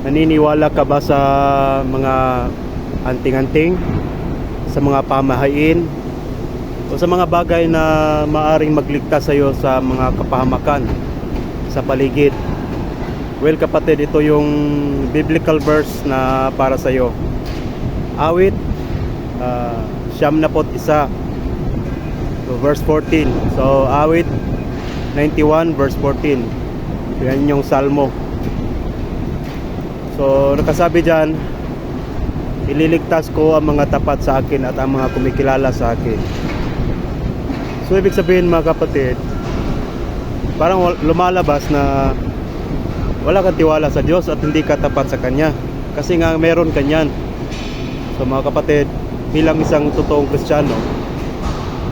Naniniwala ka ba sa mga anting-anting? Sa mga pamahain? O sa mga bagay na maaring magligtas sa iyo sa mga kapahamakan sa paligid? Well kapatid, ito yung biblical verse na para sa iyo. Awit uh, siyam na pot isa so, verse 14 so awit 91 verse 14 yan yung salmo so nakasabi dyan ililigtas ko ang mga tapat sa akin at ang mga kumikilala sa akin. So ibig sabihin mga kapatid parang lumalabas na wala kang tiwala sa Diyos at hindi ka tapat sa Kanya. Kasi nga meron kanyan So mga kapatid, bilang isang totoong Kristiyano,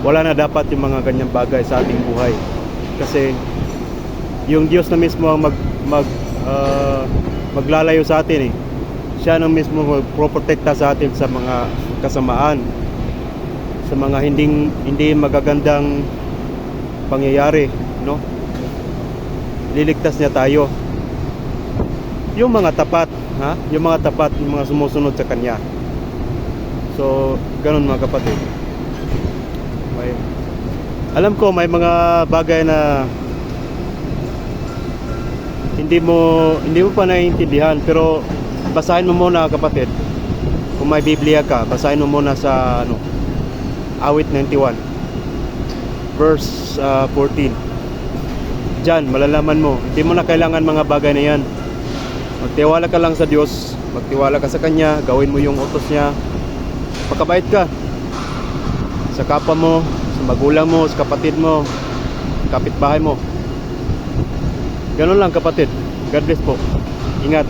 wala na dapat yung mga ganyang bagay sa ating buhay. Kasi yung Diyos na mismo ang mag, mag ah, maglalayo sa atin eh. Siya na mismo magproprotekta sa atin sa mga kasamaan, sa mga hindi hindi magagandang pangyayari, no? Liligtas niya tayo. Yung mga tapat, ha? Yung mga tapat, yung mga sumusunod sa kanya. So, ganun mga kapatid. May, alam ko may mga bagay na hindi mo hindi mo pa naiintindihan pero basahin mo muna kapatid. Kung may Biblia ka, basahin mo muna sa ano Awit 91 verse ah, 14. Diyan malalaman mo. Hindi mo na kailangan mga bagay na 'yan. Magtiwala ka lang sa Diyos, magtiwala ka sa Kanya, gawin mo yung utos niya, Pagkabait ka sa kapwa mo, sa magulang mo, sa kapatid mo, kapitbahay mo. Ganun lang kapatid. God bless po. Ingat.